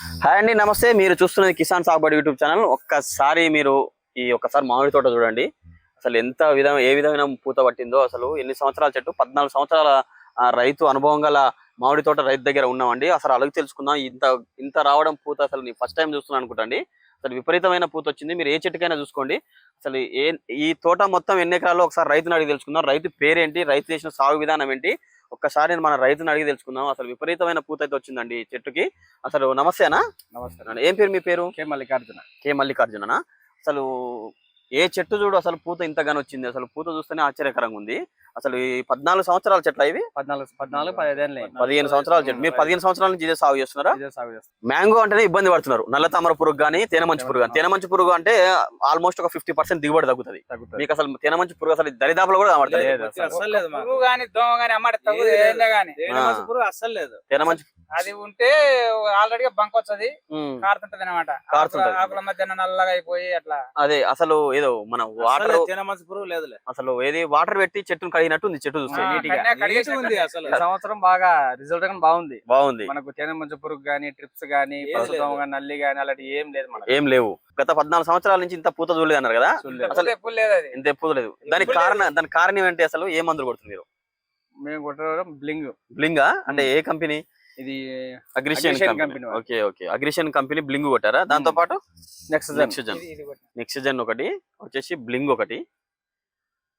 Hi అండి నమస్తే. మీరు చూస్తున్నది కిసాన్ సాగుబడి యూట్యూబ్ ఛానల్. ఒక్కసారి మీరు ఈ ఒక్కసారి మామిడి తోట చూడండి. అసలు ఎంత విధం ఏ విధమైన పూత పట్టిందో అసలు ఎన్ని సంవత్సరాల చెట్టు? పద్నాలుగు సంవత్సరాల రైతు అనుభవం గల మామిడి తోట రైతు దగ్గర ఉన్నామండి. అసలు అలాగే తెలుసుకుందాం. ఇంత ఇంత రావడం పూత అసలు నేను ఫస్ట్ టైం చూస్తున్నాను అనుకుంటండి. అసలు విపరీతమైన పూత వచ్చింది. మీరు ఏ చెట్టుకైనా చూసుకోండి. అసలు ఏ ఈ తోట మొత్తం ఎన్ని ఎకరాల్లో ఒకసారి రైతుని అడిగి తెలుసుకుందాం. రైతు పేరేంటి? రైతు చేసిన సాగు విధానం ఏంటి? ఒక్కసారి మన రైతుని అడిగి తెలుసుకుందాం. అసలు విపరీతమైన పూత అయితే వచ్చిందండి ఈ చెట్టుకి. అసలు నమస్తేనా? నమస్తే. ఏం పేరు మీ పేరు? కే మల్లికార్జున. కే మల్లికార్జుననా? అసలు ఏ చెట్టు చూడు అసలు పూత ఇంతగానో వచ్చింది. అసలు పూత చూస్తేనే ఆశ్చర్యకరంగా ఉంది అసలు ఈ పద్నాలుగు సంవత్సరాల చెట్ల ఇవి? పద్నాలుగు పద్నాలుగు పదిహేను పదిహేను సంవత్సరాల చెట్టు. మీరు పదిహేను సంవత్సరాల నుంచి ఇదే సాగు చేస్తున్నారా? మ్యాంగో అంటేనే ఇబ్బంది పడుతున్నారు. నల్ల తామర పురుగు కానీ తేనెమంచి పురుగు కానీ తేనెమంచి పురుగు అంటే ఆల్మోస్ట్ ఒక ఫిఫ్టీ పర్సెంట్ దిగుబడి తగ్గుతుంది. తగ్గుతుంది. మీకు అసలు తేనెమంచి పురుగు అసలు దరిదాపులో కూడా తేనె మసి పురుగు అస్సలు లేదు తేనెమంచి అది ఉంటే ఆల్రెడీ బంక్ వచ్చది కారుతుంటది అనమాట కారుతుంటది. ఆకుల మధ్యన నల్లగా అయిపోయి అట్లా. అదే అసలు ఏదో మన వాటర్ లేదులే. అసలు ఏది వాటర్ పెట్టి చెట్టును కడిగినట్టు ఉంది చెట్టు చూస్తే. నీట్ ఉంది అసలు. సంవత్సరం బాగా రిజల్ట్ కానీ బాగుంది. బాగుంది. మనకు తేనె మంచు పురుగు గానీ ట్రిప్స్ గానీ నల్లి గానీ అలాంటి ఏం లేదు మనకు. ఏం లేవు. గత పద్నాలుగు సంవత్సరాల నుంచి ఇంత పూత చూడలేదు అన్నారు కదా. అసలు ఎప్పుడు లేదు అది. ఇంత ఎప్పుడు లేదు. దానికి కారణం దానికి కారణం ఏంటి అసలు? ఏ మందులు కొడుతుంది మీరు మేము కొట్టడం బ్లింగ్. బ్లింగా? అంటే ఏ కంపెనీ? ఇది Agrician company. Okay okay. Agrician company bling కొట్టారా? దాంతో పాటు నెక్స్ట్. నెక్స్జన్ ఒకటి వచ్చేసి బ్లింగ్ ఒకటి.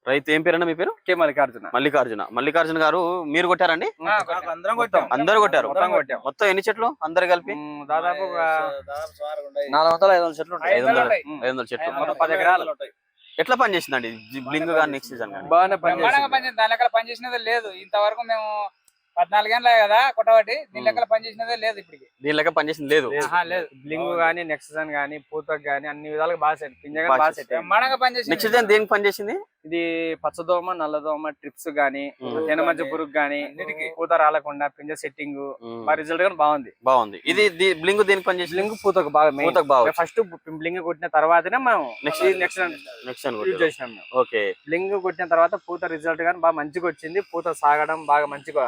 రైతు ఏం పేరన్నా మీ పేరు? కే మల్లికార్జున. మల్లికార్జున. మల్లికార్జున గారు మీరు కొట్టారండి. అందరం కొట్టాం. అందరూ కొట్టారు. మొత్తం ఎన్ని చెట్లు? అందరు కలిపి? దాదాపు. నాలుగు వందల ఐదు వందల చెట్లు ఉంటాయి. ఐదు వందలు. ఐదు చెట్లు. పది ఎకరాలు. ఎట్లా పనిచేసిందండి? బ్లింగ్ కానీ నెక్స్జన్ కానీ బాగానే బ్రహ్మాండంగా పనిచేసింది. దాని పనిచేసినదే లేదు. ఇంతవరకు మేము పద్నాలుగేళ్ళే కదా కొట్టబట్టి దీని లెక్కల పనిచేసినదే లేదు ఇప్పటికి. దీని లెక్క పనిచేసింది లేదు. ఆహా, లేదు. బ్లింగ్ గానీ నెక్సన్ గానీ పూతకు గానీ అన్ని విధాలుగా బాగా సెట్ పింజ బాగా సెట్ బ్రహ్మాండంగా పనిచేసింది నెక్స్జన్ దేనికి పనిచేసింది ఇది పచ్చదోమ నల్లదోమ ట్రిప్స్ గానీ మధ్య పురుగు గానీ. పూత రాలకుండా పింజ సెట్టింగ్ మా రిజల్ట్ గానీ బాగుంది. బాగుంది. ఇది బ్లింగ్ దేనికి పనిచేసింది బ్లింగ్ పూతకు బాగా పూతకు బాగా ఫస్ట్ బ్లింగ్ కొట్టిన తర్వాతనే మేము. నెక్స్ట్ నెక్స్జన్ యూజ్ చేసినాం ఓకే బ్లింగ్ కొట్టిన తర్వాత పూత రిజల్ట్ గానీ బాగా మంచిగా వచ్చింది. పూత సాగడం బాగా మంచిగా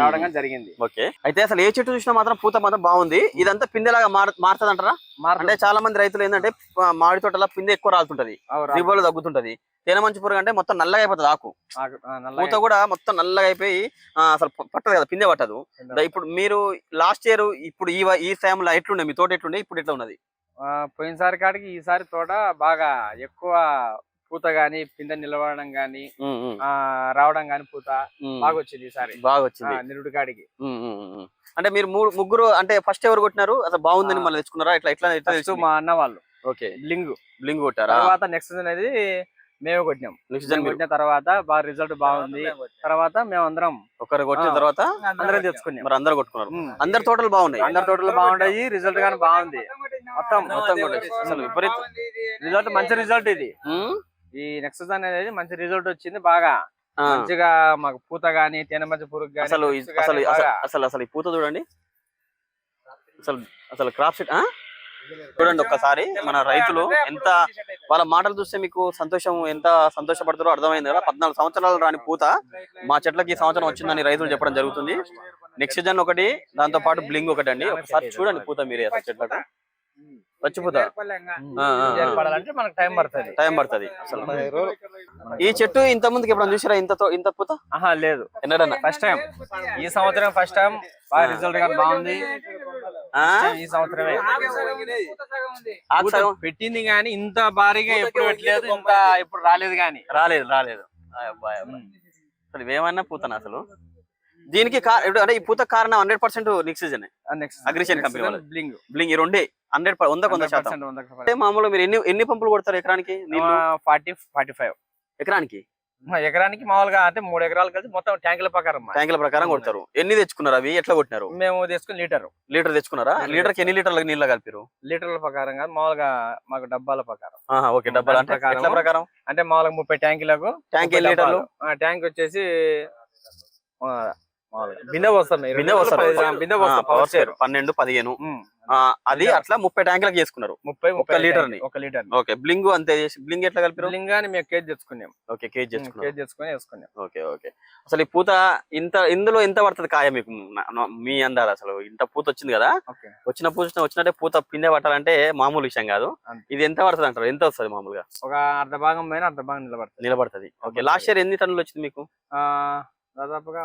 రావడం గానీ జరిగింది. ఓకే అయితే అసలు ఏ చెట్టు చూసినా మాత్రం పూత మాత్రం బాగుంది. ఇదంతా పిందెలాగా మార మారుతుంది. అంటారా అంటే చాలా మంది రైతులు ఏంటంటే మామిడి తోటలో పిందె ఎక్కువ రాలుతుంటది. దిగుబడులు తగ్గుతుంటది. తేనె మంచి పురుగు అంటే మొత్తం నల్లగా అయిపోతుంది ఆకు. పూత కూడా మొత్తం నల్లగా అయిపోయి అసలు పట్టదు కదా పిందె పట్టదు. ఇప్పుడు మీరు లాస్ట్ ఇయర్ ఇప్పుడు ఈ ఈ టైంలో ఎట్లుండే? మీ తోట ఎట్లుండే? ఇప్పుడు ఎట్లా ఉన్నది? పోయినసారి కాడికి ఈసారి తోట బాగా ఎక్కువ పూత గానీ పిందె నిలవడం గానీ ఆ రావడం గానీ పూత. బాగా వచ్చింది ఈసారి. బాగా వచ్చింది నిరుడు కాడికి. అంటే మీరు మూడు ముగ్గురు అంటే ఫస్ట్ ఎవరు కొట్టినారు? అసలు బాగుందని. మళ్ళీ తెచ్చుకున్నారా? ఇట్లా ఇట్లా? మా అన్న వాళ్ళు. ఓకే. బ్లింగ్ బ్లింగ్ కొట్టారా? తర్వాత నెక్స్ట్ అనేది మేమే కొట్టినాం. నెక్స్ట్ కొట్టిన తర్వాత బాగా రిజల్ట్ బాగుంది. తర్వాత మేము అందరం ఒకరు కొట్టిన. తర్వాత అందరం తెచ్చుకున్నాం. మరి అందరు కొట్టుకున్నారు. అందరి తోటలు బాగున్నాయి. అందరి తోటలు బాగుంటాయి రిజల్ట్ గానీ బాగుంది. మొత్తం మొత్తం అసలు విపరీత. రిజల్ట్ మంచి రిజల్ట్ ఇది. ఈ నెక్స్ట్ అనేది మంచి రిజల్ట్ వచ్చింది బాగా. మంచిగా మాకు పూత గానీ తేనె మధ్య పురుగు గానీ అసలు అసలు అసలు అసలు ఈ పూత చూడండి. అసలు అసలు క్రాప్ సెట్ చూడండి ఒక్కసారి మన రైతులు ఎంత వాళ్ళ మాటలు చూస్తే మీకు సంతోషం ఎంత సంతోషపడతారో అర్థమైంది కదా. పద్నాలుగు సంవత్సరాలు రాని పూత మా చెట్లకి ఈ సంవత్సరం వచ్చిందని రైతులు చెప్పడం జరుగుతుంది. నెక్స్ట్ జన్ ఒకటి దాంతో పాటు బ్లింగ్ ఒకటి అండి. ఒకసారి చూడండి పూత మీరే చెట్లకు. పచ్చి పూత. ఆ, ఆ, ఆ. ఏర్పడాలంటే మనకు టైం పడుతుంది. టైం పడుతుంది. అసలు ఈ చెట్టు ఇంత ముందుకి ఎప్పుడైనా చూసారా? ఇంత ఇంత పూత? ఆహా లేదు. ఎన్నడన్నా? ఫస్ట్ టైం ఈ సంవత్సరం ఫస్ట్ టైం బాగా. రిజల్ట్ బాగుంది? ఈ సంవత్సరమే. పెట్టింది గానీ ఇంత భారీగా ఎప్పుడు పెట్టలేదు ఇంత ఇప్పుడు రాలేదు గానీ రాలేదు రాలేదు. అసలు ఇవేమన్నా పూతన అసలు? దీనికి అంటే ఈ పూత కారణం హండ్రెడ్ పర్సెంట్ నిక్సిజన్ Agrician company వాళ్ళు. బ్లింగ్ బ్లింగ్ ఈ రెండే. హండ్రెడ్ వంద కొంద శాతం అంటే మామూలుగా మీరు ఎన్ని ఎన్ని పంపులు కొడతారు ఎకరానికి? Forty forty five. ఎకరానికి? ఎకరానికి మామూలుగా అంటే మూడు ఎకరాలు కలిసి మొత్తం ట్యాంకుల ప్రకారం. ట్యాంకుల ప్రకారం కొడతారు. ఎన్ని తెచ్చుకున్నారు అవి? ఎట్లా కొట్టినారు? మేము తీసుకుని లీటర్. లీటర్ తెచ్చుకున్నారా? లీటర్కి ఎన్ని లీటర్ల నీళ్ళు కలిపారు? లీటర్ల ప్రకారం కాదు మామూలుగా మాకు డబ్బాల ప్రకారం. ఓకే డబ్బాలు ప్రకారం. అంటే మామూలుగా ముప్పై ట్యాంకులకు ట్యాంక్ ఎన్ని లీటర్లు? ట్యాంక్ వచ్చేసి బిందె వస్తాం బిందె వస్తారు. బిందె వస్తాం పన్నెండు పదిహేను. అది అట్లా ముప్పై ట్యాంకులకు చేసుకున్నారు. ముప్పై ముప్పై లీటర్ని? ఒక లీటర్ ఓకే బ్లింగ్ అంతే చేసి బ్లింగ్ ఎట్లా కలిపారు? లింగాన్ని మేము కేజీ తెచ్చుకున్నాం. ఓకే కేజీ కేజీ తెచ్చుకొని వేసుకున్నాం. Okay okay. అసలు ఈ పూత ఇంత ఇందులో ఎంత పడుతుంది కాయ మీకు? మీ అందారు అసలు. ఇంత పూత వచ్చింది కదా? వచ్చిన పూత వచ్చినట్టే పూత పిందె పట్టాలంటే మామూలు విషయం కాదు. ఇది ఎంత పడుతుంది అంటారు? ఎంత వస్తుంది మామూలుగా? ఒక అర్ధ భాగం పైన అర్ధ భాగం నిలబడుతుంది. నిలబడుతుంది. ఓకే లాస్ట్ ఇయర్ ఎన్ని టన్నులు వచ్చింది మీకు? దాదాపుగా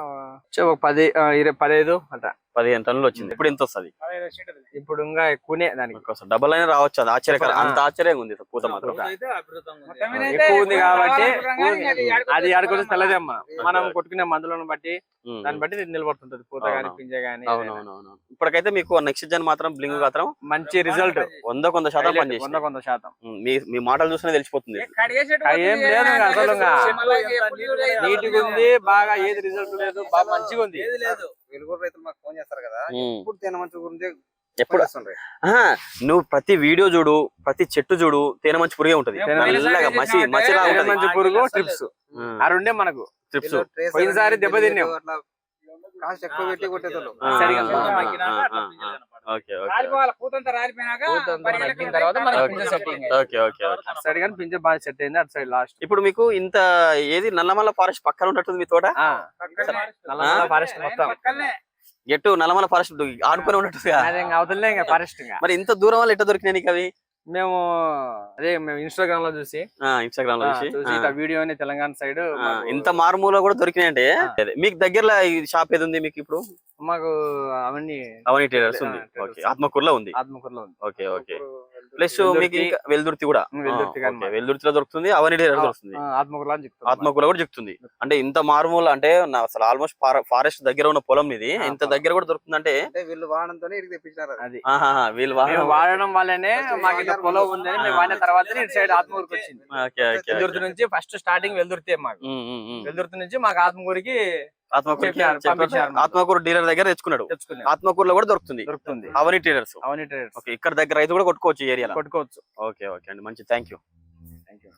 ఒక పది ఇరవై పదిహేదు అట్లా పదిహేను టన్నులు వచ్చింది. ఇప్పుడు ఎంత వస్తుంది? ఇప్పుడు ఇంకా ఎక్కువనే దానికి. డబల్ అయినా రావచ్చు అది. ఆశ్చర్యకరం. అంత ఆశ్చర్యంగా ఉంది. పూత మాత్రం. ఎక్కువ ఉంది కాబట్టి కానీ అది ఆడుకుంటే తెల్లదమ్మ. మనం. కొట్టుకునే మందులను బట్టి. దాన్ని బట్టి నిలబడుతుంటది. పూత గాని అవును. పింజ గాని అవునవునవును. ఇప్పటికైతే మీకు నెక్స్ట్ జన్ మాత్రం బ్లింగ్ మాత్రం మంచి రిజల్ట్ వంద కొంత శాతం పనిచేసింది వంద కొంత శాతం. మీ మీ మాటలు చూసినా తెలిసిపోతుంది. ఏ లేదు అసలు? నీట్గా ఉంది బాగా ఏది రిజల్ట్ లేదు బాగా మంచిగా ఉంది. ఏది లేదు. వెలుగురు రైతులు మాకు ఫోన్ చేస్తారు కదా ఉమ్. ఇప్పుడు తేనె మంచి గురించి ఎప్పుడు? నువ్వు ప్రతి వీడియో చూడు ప్రతి చెట్టు చూడు తేనె మంచి పురిగే ఉంటది. మసి మసిలా మంచి పురుగు ట్రిప్స్. ఆ రెండే మనకు. ట్రిప్స్. పోయినసారి అని కాస్ట్ ఎక్కువ పెట్టి సరిగా. పింజ బాగా సెట్ అయింది అటు సైడ్ లాస్ట్ ఇప్పుడు మీకు ఇంత ఏది నల్లమల్ల ఫారెస్ట్ పక్కన ఉన్నట్టుంది మీ తోట? పక్కనే. నల్లమల్ల ఫారెస్ట్ మొత్తం. ఎట్టు నల్లమల్ల ఫారెస్ట్ ఆడుకొని అవతలే ఇంకా ఫారెస్ట్ మరి ఇంత దూరం వల్ల ఎట్లా దొరికినాయి నీకు అవి? మేము అదే మేము ఇన్స్టాగ్రామ్లో చూసి ఇన్స్టాగ్రామ్లో చూసి వీడియోని తెలంగాణ సైడ్ ఇంత మారుమూల కూడా దొరికినాయంటే. మీకు దగ్గరలో ఈ షాప్ ఏది ఉంది మీకు ఇప్పుడు? మాకు అవన్నీ అవని టైలర్స్ ఉంది. ఆత్మకూరులో ఉంది. ఆత్మకూరులో ఉంది. Okay okay. ప్లస్. మీకు ఇంకా వెల్దుర్తి కూడా. వెల్దుర్తిలో దొరుకుతుంది అవని టైలర్ దొరుకుతుంది ఆత్మకూర కూడా చెప్తుంది అంటే ఇంత మారుమూల అంటే అసలు ఆల్మోస్ట్ ఫారెస్ట్ దగ్గర ఉన్న పొలం ఇది ఇంత. దగ్గర కూడా దొరుకుతుందంటే అంటే వీళ్ళు అది. మేము వాహనం వాడడం వల్లనే మాకు పొలం ఉందని మేము వాడిన తర్వాత ఇటు సైడ్ ఆత్మకూరుకి వచ్చింది ఓకే ఓకే వెల్దుర్తి నుంచి ఫస్ట్ స్టార్టింగ్ వెల్దుర్తే మాకు. వెల్దుర్తి నుంచి మాకు ఆత్మకూరికి ఆత్మకూరు. ఆత్మకూరు డీలర్ దగ్గర తెచ్చుకున్నాడు. తెచ్చుకున్నాం ఆత్మకూరులో కూడా దొరుకుతుంది. దొరుకుతుంది. అవని టైలర్స్. అవన్నీ ట్రేడర్స్ ఓకే ఇక్కడ దగ్గర రైతు కూడా కొట్టుకోవచ్చు ఈ ఏరియాలో. కొట్టుకోవచ్చు. ఓకే ఓకే అండి. మంచి థ్యాంక్ యూ థ్యాంక్ యూ